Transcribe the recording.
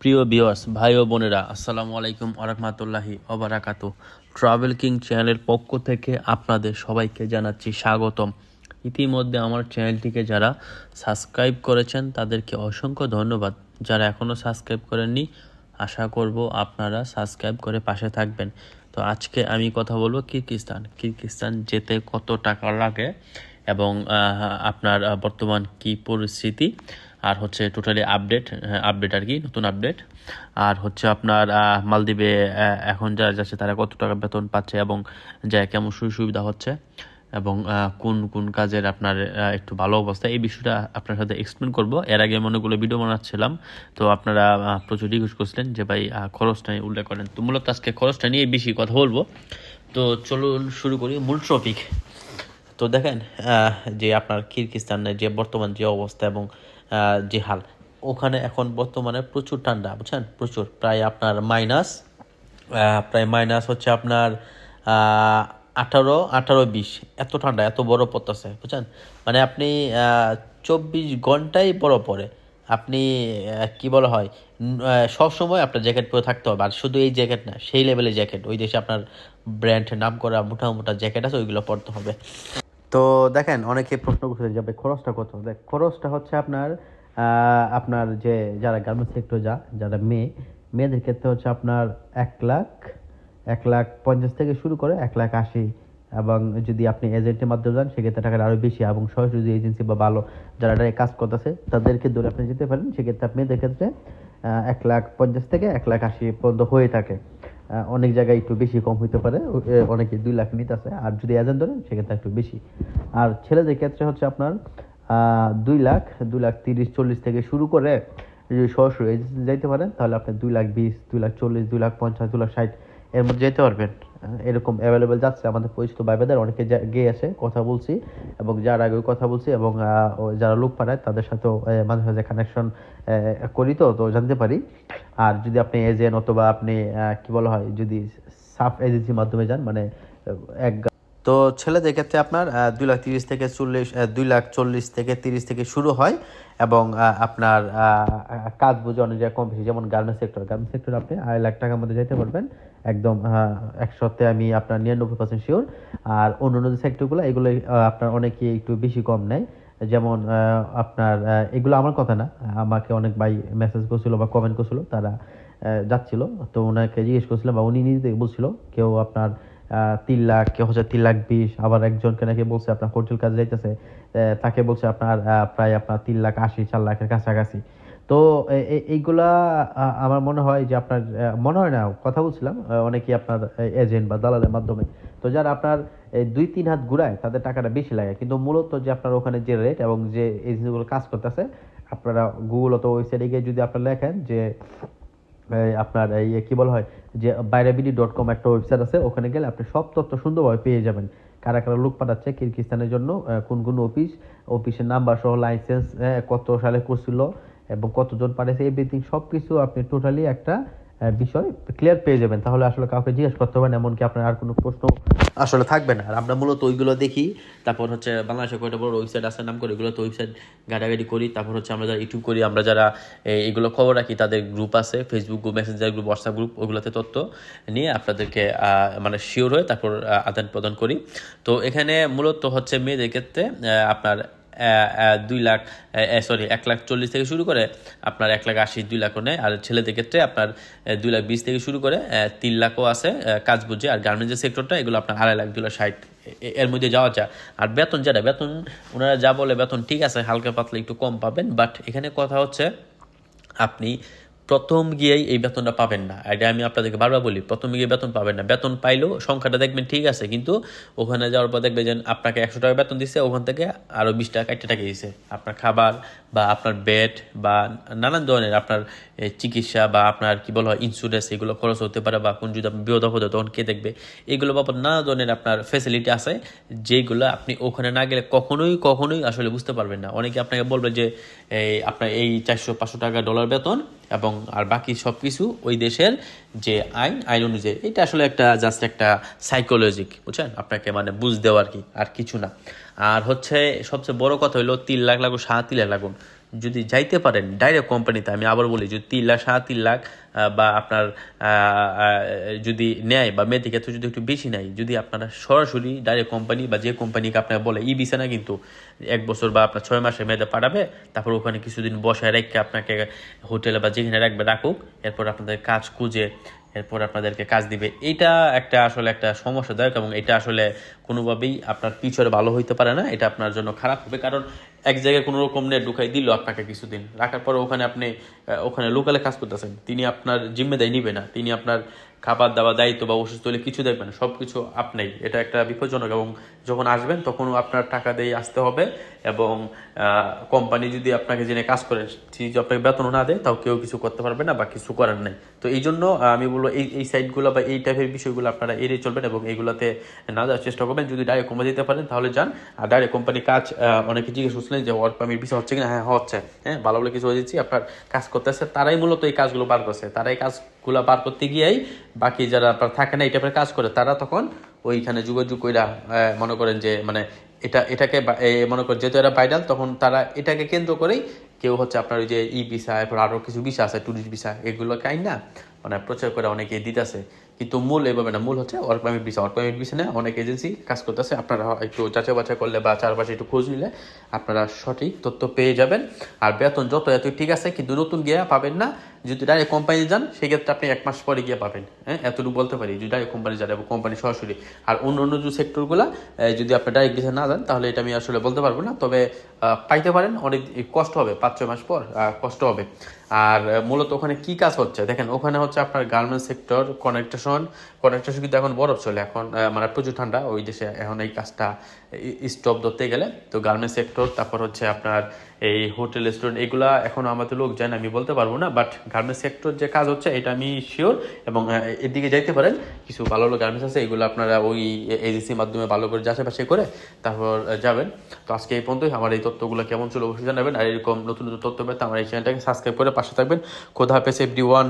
প্রিয় বিওয়ার্স ভাই ও বোনেরা, আসসালামু আলাইকুম আরহামতুল্লাহি অবরাকাত ট্রাভেল কিং চ্যানেলের পক্ষ থেকে আপনাদের সবাইকে জানাচ্ছি স্বাগতম। ইতিমধ্যে আমার চ্যানেলটিকে যারা সাবস্ক্রাইব করেছেন, তাদেরকে অসংখ্য ধন্যবাদ। যারা এখনও সাবস্ক্রাইব করেননি, আশা করব আপনারা সাবস্ক্রাইব করে পাশে থাকবেন। তো আজকে আমি কথা বলব কিরগিস্তান কিরগিস্তান যেতে কত টাকা লাগে এবং আপনার বর্তমান কি পরিস্থিতি? আর হচ্ছে টোটালি আপডেট আপডেট আর কি, নতুন আপডেট আর হচ্ছে আপনার মালদ্বীপে এখন যারা যাচ্ছে তারা কত টাকা বেতন পাচ্ছে এবং যা কেমন সুযোগ সুবিধা হচ্ছে এবং কোন কোন কাজের আপনার একটু ভালো অবস্থা, এই বিষয়টা আপনার সাথে এক্সপ্লেন করব। এর আগে অনেকগুলো ভিডিও বানাচ্ছিলাম, তো আপনারা প্রচুর রিকোয়েস্ট করছিলেন যে ভাই খরচটা উল্লেখ করেন। তো মূলত আজকে খরচটা নিয়ে বেশি কথা বলব। তো চলুন শুরু করি মূল টপিক তো দেখেন যে আপনার কিরগিস্তানের যে বর্তমান যে অবস্থা এবং যে হাল। ওখানে এখন বর্তমানে প্রচুর ঠান্ডা, বুঝছেন? প্রচুর। প্রায় আপনার মাইনাস প্রায় মাইনাস হচ্ছে আপনার আঠারো আঠারো বিশ। এত ঠান্ডা, এত বরফ পড়তেছে, বুঝছেন? মানে আপনি চব্বিশ ঘন্টাই বরফ পড়ে। আপনি কি বলা হয়? সব সময় আপনার জ্যাকেট পরে থাকতে হবে। আর শুধু এই জ্যাকেট না, সেই লেভেলের জ্যাকেট ওই দেশে আপনার ব্র্যান্ড নাম করা মোটা মোটা জ্যাকেট আছে, ওইগুলো পরতে হবে। তো দেখেন, অনেকে প্রশ্ন করছে যাবে খরচটা কত? দেখ, খরচটা হচ্ছে আপনার আপনার যে যারা গার্মেন্টস সেক্টর যা, যারা মেয়ে, মেয়েদের ক্ষেত্রে হচ্ছে আপনার এক লাখ এক লাখ পঞ্চাশ থেকে শুরু করে এক লাখ আশি। এবং যদি আপনি এজেন্টের মাধ্যমে যান, সেক্ষেত্রে টাকাটা আরও বেশি। এবং যদি এজেন্সি বা ভালো যারা এটা কাজ করতেছে, তাদেরকে ধরে আপনি যেতে পারেন। সেক্ষেত্রে আপনি ক্ষেত্রে এক লাখ পঞ্চাশ থেকে এক লাখ আশি পর্যন্ত হয়ে থাকে। অনেক জায়গায় একটু বেশি কম হইতে পারে অনেকে দুই লাখ নিতে আছে, আর যদি এজেন্ট ধরেন, সেক্ষেত্রে একটু বেশি। আর ছেলেদের ক্ষেত্রে হচ্ছে আপনার দুই লাখ দুই লাখ তিরিশ, চল্লিশ থেকে শুরু করে, যদি সরাসরি যাইতে পারেন, তাহলে আপনি দুই লাখ বিশ, দুই লাখ চল্লিশ, দুই লাখ পঞ্চাশ, দুই লাখ ষাট এর মধ্যে যেতে পারবেন। এরকম অ্যাভেলেবেল যাচ্ছে আমাদের পরিচিত বাইবেদের অনেকে গিয়ে আছে, কথা বলছি, এবং যার আগেও কথা বলছি, এবং যারা লোক পাঠায়, তাদের সাথেও মাঝে মাঝে কানেকশন করি তো তো জানতে পারি। আর যদি আপনি এজেন্ট অথবা আপনি কি বলা হয়, যদি সাব এজেন্সির মাধ্যমে যান মানে এক তো ছেলেদের ক্ষেত্রে আপনার দুই লাখ তিরিশ থেকে চল্লিশ দুই লাখ চল্লিশ থেকে তিরিশ থেকে শুরু হয়। এবং আপনার কাজ বুঝে অনুযায়ী কম বেশি, যেমন গার্মেন্টস সেক্টর গার্মেন্টস সেক্টর আপনি আড়াই লাখ টাকার মধ্যে যেতে পারবেন। একদম একশোতে আমি আপনার নিরানব্বই পার্সেন্ট শিওর আর অন্য অন্য যে সেক্টরগুলো এগুলো আপনার অনেকে একটু বেশি কম নেয়। যেমন আপনার এগুলো আমার কথা না। আমাকে অনেক ভাই মেসেজ করছিল বা কমেন্ট করছিল, তারা যাচ্ছিল। তো ওনাকে জিজ্ঞেস করছিলাম বা উনি নিজে থেকে বলছিল, কেউ আপনার তিন লাখ, কেউ হচ্ছে তিন লাখ বিশ, আবার একজনকে নাকি বলছে আপনার হোটেল কাজে যাইতেছে তাকে বলছে আপনার প্রায় আপনার তিন লাখ আশি, চার লাখের কাছাকাছি। তো এইগুলা আমার মনে হয় যে আপনার মনে হয় না, কথা বলছিলাম অনেকেই আপনার এজেন্ট বা দালালের মাধ্যমে। তো যারা আপনার দুই তিন হাত ঘুরায়, তাদের টাকাটা বেশি লাগে। কিন্তু মূলত যে আপনার ওখানে যে রেট এবং যে এজেন্সিগুলো কাজ করতেছে, আপনারা গুগল অথবা ওয়েবসাইটে গিয়ে যদি আপনারা লেখেন যে আপনার এই, কি বলা হয়, যে বাইরাবিডি ডট কম একটা ওয়েবসাইট আছে, ওখানে গেলে আপনি সব তথ্য সুন্দরভাবে পেয়ে যাবেন। কারা কারা লোক পাঠাচ্ছে, কিরগিস্তানের জন্য কোন কোন অফিস অফিসের নাম্বার সহ লাইসেন্স কত সালে করছিল এবং কতজন পাঠাচ্ছে এভরিথিং সব কিছু আপনি টোটালি একটা বিষয় ক্লিয়ার পেয়ে যাবেন। তাহলে আসলে কাউকে জিজ্ঞেস করতে হবে না, এমনকি আপনার আর কোনো প্রশ্ন আসলে থাকবে না। আর আমরা মূলত ওইগুলো দেখি, তারপর হচ্ছে বাংলাদেশে কয়টা বড় ওয়েবসাইট আছে, নাম করে এগুলো তো ওয়েবসাইট ঘাটাঘাটি করি, তারপর হচ্ছে আমরা যারা ইউটিউব করি, আমরা যারা এগুলো খবর রাখি, তাদের গ্রুপ আছে Facebook group Messenger group WhatsApp group ওগুলোতে তথ্য নিয়ে আপনাদেরকে মানে শিওর হয়ে তারপর আদান প্রদান করি। তো এখানে মূলত হচ্ছে মেয়েদের ক্ষেত্রে আপনার দুই লাখ সরি এক লাখ চল্লিশ থেকে শুরু করে আপনার এক লাখ আশি, দুই লাখও নেয়। আর ছেলেদের ক্ষেত্রে আপনার দুই লাখ বিশ থেকে শুরু করে তিন লাখও আছে কাজ বুঝে আর গার্মেন্টের সেক্টরটা এগুলো আপনার আড়াই লাখ, দুই লাখ ষাট এর মধ্যে যাওয়া যায়। আর বেতন যেটা, বেতন, ওনারা যা বলে বেতন ঠিক আছে, হালকা পাতলা একটু কম পাবেন বাট এখানে কথা হচ্ছে আপনি প্রথম গিয়েই এই বেতনটা পাবেন না। এটা আমি আপনাদেরকে বারবার বলি, প্রথম গিয়ে বেতন পাবেন না। বেতন পাইলেও সংখ্যাটা দেখবেন ঠিক আছে, কিন্তু ওখানে যাওয়ার পর দেখবেন যে আপনাকে একশো টাকা বেতন দিচ্ছে ওখান থেকে আরও বিশ টাকা একটা টাকা দিচ্ছে আপনার খাবার বা আপনার বেড বা নানান ধরনের আপনার চিকিৎসা বা আপনার কি বলা হয় ইন্স্যুরেন্স এগুলো খরচ হতে পারে বা কোন যদি আপনি বিপদ হয় তখন কে দেখবে? এগুলো বাবদ নানা ধরনের আপনার ফেসিলিটি আছে, যেগুলো আপনি ওখানে না গেলে কখনোই কখনোই আসলে বুঝতে পারবেন না। অনেকে আপনাকে বলবে যে আপনার এই চারশো পাঁচশো টাকা ডলার বেতন এবং আর বাকি সব কিছু ওই দেশের যে আইন আইন অনুযায়ী। এটা আসলে একটা জাস্ট একটা সাইকোলজিক বুঝছেন? আপনাকে মানে বুঝ দেওয়া আর কি? আর কিছু না। আর হচ্ছে সবচেয়ে বড় কথা হলো তিন লাখ লাগুন সাড়ে তিন লাখ লাগুন যদি যাইতে পারেন ডাইরেক্ট কোম্পানিতে আমি আবার বলি যদি তিন লাখ, সাড়ে তিন লাখ বা আপনার যদি নেয় বা মেয়েদের ক্ষেত্রে যদি একটু বেশি নেয়, যদি আপনারা সরাসরি ডাইরেক্ট কোম্পানি বা যে কোম্পানিকে আপনার বলে ই ভিসা না কিন্তু এক বছর বা আপনার ছয় মাসে মেয়েদের পাঠাবে, তারপর ওখানে কিছুদিন বসায় রেখে আপনাকে হোটেলে বা যেখানে রাখবে, রাখুক, এরপর আপনাদের কাজ খুঁজে এরপর আপনাদেরকে কাজ দিবে। এটা একটা আসলে একটা সমস্যাদায়ক এবং এটা আসলে কোনোভাবেই আপনার পিছনে ভালো হইতে পারে না। এটা আপনার জন্য খারাপ হবে। কারণ এক জায়গায় কোনো রকম নিয়ে ঢুকাই দিল আপনাকে কিছুদিন। রাখার পর ওখানে আপনি ওখানে লোকালে কাজ করতেছেন। তিনি আপনার জিম্মেদায় নিবে না। তিনি আপনার খাবার দাবার, দায়িত্ব বা অসুস্থ হলে কিছু দেখবেন সব কিছু আপনিই। এটা একটা বিপজ্জনক এবং যখন আসবেন তখনও আপনার টাকা দিয়ে আসতে হবে এবং কোম্পানি যদি আপনাকে জেনে কাজ করে যদি আপনাকে বেতন না দেয়, তাও কেউ কিছু করতে পারবে না বা কিছু করার নেই। তো এই জন্য আমি বলব এই এই সাইটগুলো বা এই টাইপের বিষয়গুলো আপনারা এড়িয়ে চলবেন এবং এইগুলোতে না যাওয়ার চেষ্টা করবেন। যদি ডাইরেক্ট কোম্পানি দিতে পারেন, তাহলে যান। আর ডাইরেক্ট কোম্পানি কাজ অনেকে জিজ্ঞেস করছিলেন যে ওয়ার্ক পারমিট বিষয় হচ্ছে কিনা? হ্যাঁ হচ্ছে। হ্যাঁ ভালো ভালো কিছু হয়ে যাচ্ছি আপনার কাজ করতেছে। তারাই মূলত এই কাজগুলো বার করছে। তারাই কাজগুলো পার করতে গিয়েই বাকি যারা আপনার থাকে না, এই টাইপের কাজ করে, তারা তখন ওইখানে যোগাযোগ কইরা মনে করেন যে মানে এটা, এটাকে মনে করেন যেহেতু এরা ভাইরাল তখন তারা এটাকে কেন্দ্র করেই কেউ হচ্ছে আপনার ওই যে ই ভিসা, এরপর আরও কিছু ভিসা আছে ট্যুরিস্ট ভিসা, এগুলো কাইন না মানে প্রচার করে অনেকে দিতেছে। কিন্তু মূল এভাবে না, মূল হচ্ছে work permit visa work permit visa না অনেক এজেন্সি কাজ করতেছে, আপনারা একটু যাচাই বাছাই করলে বা চারপাশে একটু খোঁজ নিলে আপনারা সঠিক তথ্য পেয়ে যাবেন। আর বেতন যত এত ঠিক আছে, কিন্তু নতুন গিয়ে পাবেন না। যদি ডাইরেক্ট কোম্পানি যান, সেক্ষেত্রে আপনি এক মাস পরে গিয়ে পাবেন। হ্যাঁ এতটুকু বলতে পারি, যদি ডাইরেক্ট কোম্পানি যান এবং কোম্পানি সরাসরি। আর অন্য অন্য যে সেক্টরগুলো যদি আপনি ডাইরেক্ট ভিসা না যান, তাহলে এটা আমি আসলে বলতে পারব না। তবে পাইতে পারেন, অনেক কষ্ট হবে পাঁচ ছয় মাস পর কষ্ট হবে। আর, মূলত ওখানে কি কাজ হচ্ছে? দেখেন, ওখানে হচ্ছে আপনার গার্মেন্টস সেক্টর কনেকটেশন কনেকটেশন কিন্তু এখন বরফ চলে, এখন মানে প্রচুর ঠান্ডা, ওই দেশে এখন এই কাজটা স্টপ ধরতে গেলে, তো গার্মেন্টস সেক্টর তারপর হচ্ছে আপনার এই হোটেল রেস্টুরেন্ট এগুলা এখন আমাদের লোক যায় না আমি বলতে পারব না বাট গার্মেন্টস সেক্টর যে কাজ হচ্ছে, এটা আমি শিওর এবং এদিকে যাইতে পারেন, কিছু ভালো ভালো গার্মেন্টস আছে, এগুলো আপনারা ওই এজেন্সির মাধ্যমে ভালো করে যাচাই করে তারপর যাবেন। তো আজকে এই পর্যন্তই, আমার এই তথ্যগুলো কেমন ছিল অবশ্যই জানাবেন, আর এরকম নতুন নতুন তথ্য পেতে আমার এই চ্যানেলটাকে সাবস্ক্রাইব করে পাশে থাকবেন। খোদা হাফেজ এভরি ওয়ান